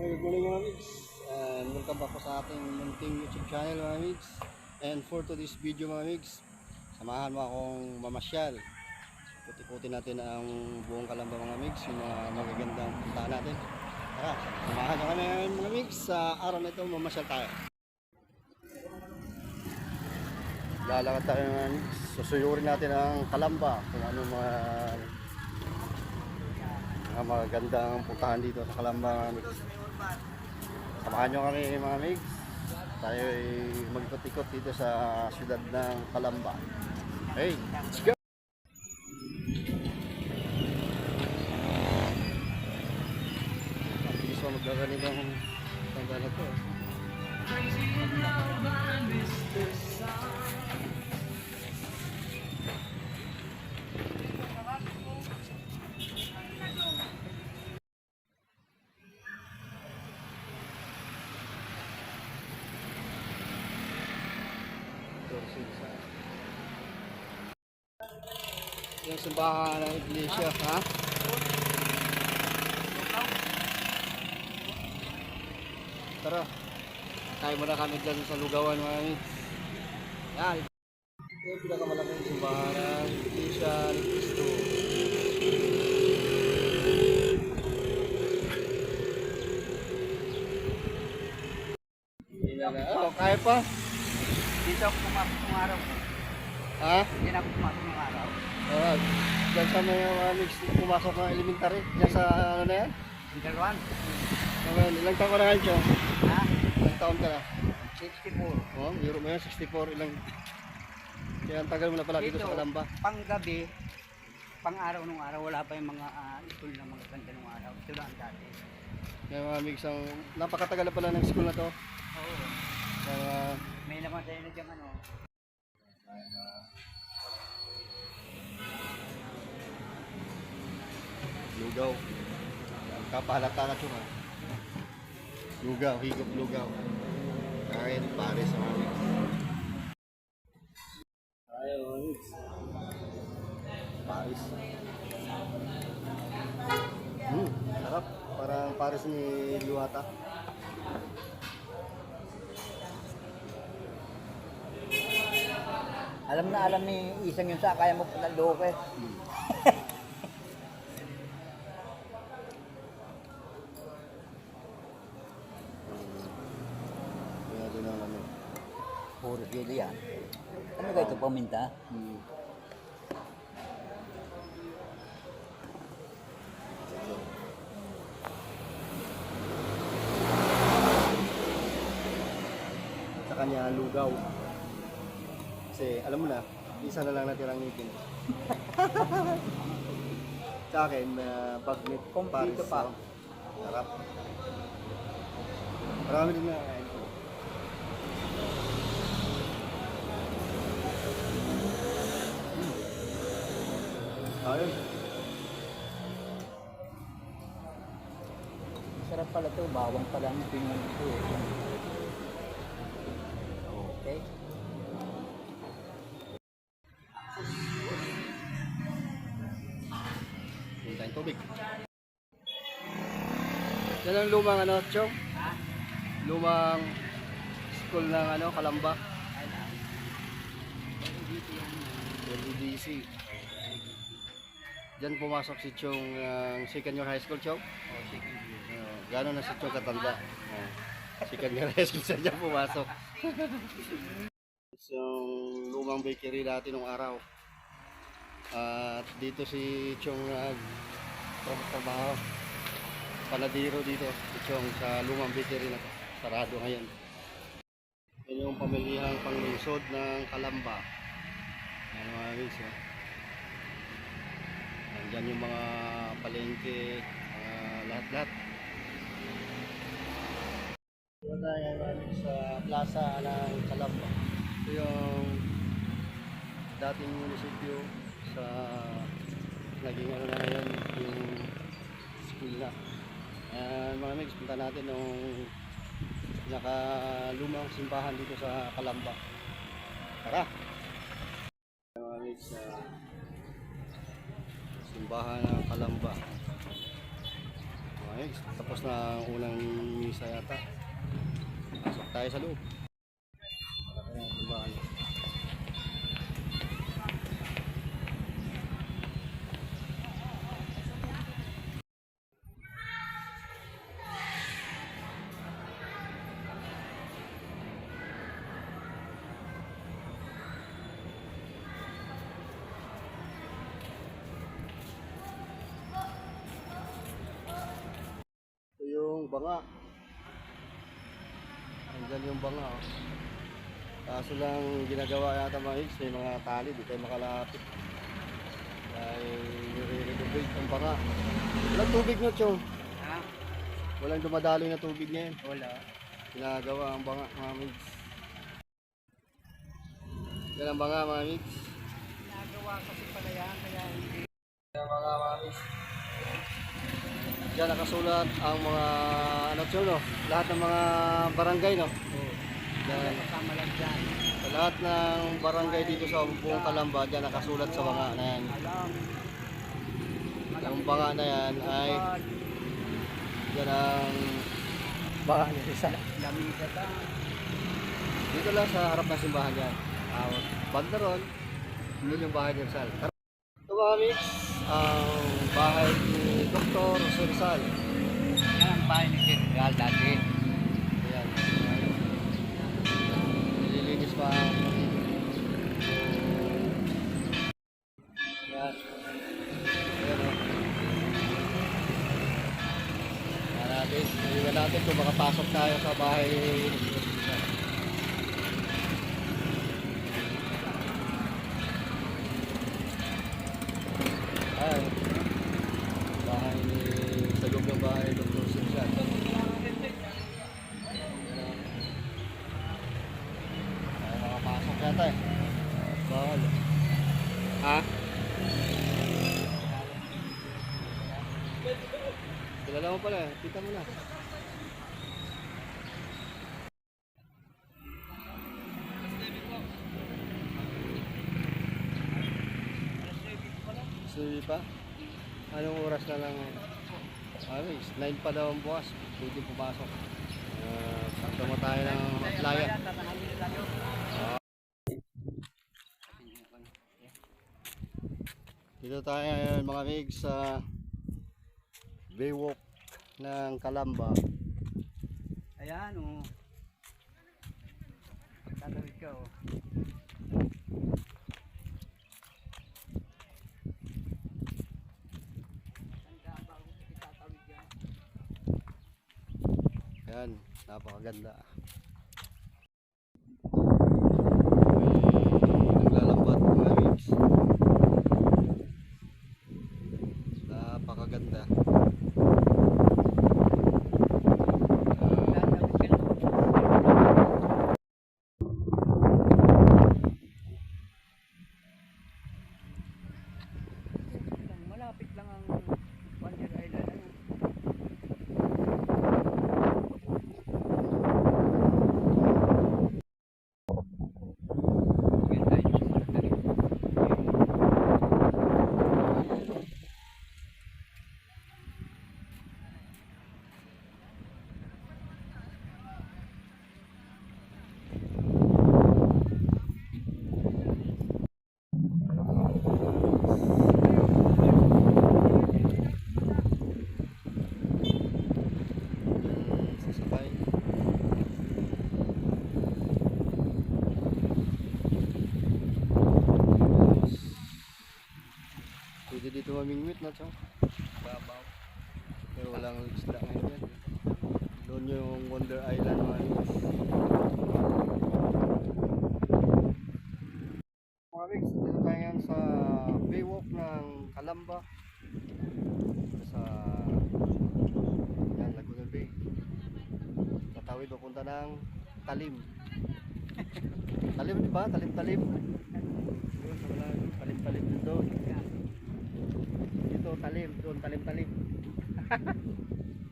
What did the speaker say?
Okay, good morning mga migs. And welcome back po sa ating munting YouTube channel mga migs. And for today's video mga migs, samahan mo akong mamasyal. Ikot-ikutin natin ang buong kalamba mga migs, yung mga magagandang puntahan natin. Tara, samahan nyo kami mga migs. Sa araw na ito, mamasyal tayo. Lalakad tayo mga migs. Susuyurin natin ang kalamba kung ano mga mga magandang puntahan dito sa Kalamba. Samahan nyo kami mga migs. Tayo ay magikot-ikot dito sa siyudad ng Kalamba. Hey, let's go! Ang bilis mo tanda na to. Yung simbahan ng iglesia, ha? Tara. Tayo muna kami dyan sa lugawan mga migs. Yan. Ito yung pinakamalaking simbahan ng iglesia ni Cristo. Oh, kaya pa? Dito ako pumasok ng araw. Ha? Hindi na ako pumasok ng araw. Uh, dyan sa may mga mix pumasok ng elementary. Dyan sa ano na yan? Dalawan. Ngayon, ilang taon ka na Chong? Ha? Ilang taon ka na? 64. Oh, Euro mo yan, 64. Ilang... Kaya ang tagal mo na pala dito, sa Kalamba. panggabi, pang araw nung araw, wala pa yung mga uh, school na mga ganda nung araw. Ito lang dati. Kaya mga mix, ang napakatagal na pala ng school na to. Oo. Kaya, May naman tayo na dyan ano. Lugaw. Ang kapalata na Chong, ha? Lugaw, higop lugaw. Kain, pare sa. Ayaw, mga mix. Paris. Hmm, sarap. Parang Paris ni Luwata. Alam na alam ni isang yung sa kaya mo panaloko eh. Kaya din ang ano. Puro sili yan. Ano ba ito paminta? Hmm. Sa kanya lugaw. Kasi alam mo na, isa na lang natirang ngipin. Sa akin, uh, bagnet Kompleto pa. Sarap. Marami din na kain ko. Ayun. Sarap pala ito. Bawang pala ang pinuno ko eh. Okay. Yung tayong tubig. Yan ang lumang ano, Chong? Lumang school ng ano, Kalamba. LDDC. Diyan pumasok si Chong ang second year high school, Chong. Uh, gano'n na si Chong katanda. Uh, second year high school siya dyan pumasok. yung lumang bakery dati nung araw. At dito si Chong nag trabaho. Panadiro dito, si Chong sa lumang bakery na. Sarado ngayon. Yan yung pamilihang panglungsod ng Kalamba. Yan mga guys, Nandyan yung mga palengke, mga lahat-lahat. Ito tayo ngayon sa plaza ng Kalamba. Ito yung dating munisipyo sa naging ano na ngayon yung school na. And mga migs, punta natin nung nakalumang simbahan dito sa Kalamba. Tara! Mga migs, ah, simbahan ng Kalamba. Migs, tapos na ang unang misa yata. Pasok tayo sa loob. Banga. Andyan yung banga. Oh. Kaso lang ginagawa yata mga higgs, may mga tali, di tayo makalapit. Dahil nire-renovate ang banga. Walang tubig na chong. Ha? Walang dumadaloy na tubig ngayon. Wala. Ginagawa ang banga mga higgs. Yan ang banga mga higgs. Nagawa kasi pala yan, kaya hindi. Yan mga mga higgs. Diyan nakasulat ang mga ano chong no? Lahat ng mga barangay no? Oo. Yan. Kasama lang dyan. Sa lahat ng barangay dito sa buong Kalamba, dyan nakasulat sa banga na yan. Ang banga na yan ay dyan ang banga ni Rizal. Dito lang sa harap ng simbahan dyan. Uh, banda ron, yun yung bahay ni Rizal. Ito mga mix, ang bahay ni Dr. Rizal. Yan ang bahay ni Kirgal dati. Ayan. Nililinis pa ang Ayan. Ayan o. Ayan natin. Tingnan natin kung makapasok tayo sa bahay ni Rizal. Ayan. Bahay ni sa loob ng bahay ni Dr. Rizal. Ay, makapasok yata eh. Bawal. Ha? Kilala mo pala. Kita mo na. Suwi pa? Anong oras na lang? Ano, 9 pa daw ang bukas. Pwede pumasok. Uh, sakto mo tayo ng playa. Dito tayo ngayon mga migs sa Baywalk ng Kalamba. Ayan o. Oh. Tatawid ka o. Oh. Ayan, napakaganda. May naglalambat mga migs. Napakaganda. Ah, Tatawid ka lang. Malapit lang ang Wonder Island. Ano? Well, tayo sa Martarik. yung sasakay. Mamingwit na chong. Babaw. Pero walang isda ngayon yan. Doon yung Wonder Island mga migs. Mga migs, dito tayo ngayon sa Baywalk ng Kalamba. Sa yan, Laguna Bay. Tatawid papunta ng Talim. Talim di ba? Talim-talim. Doon sa malayo. Talim-talim din doon. Dito talim, doon talim-talim. Oh,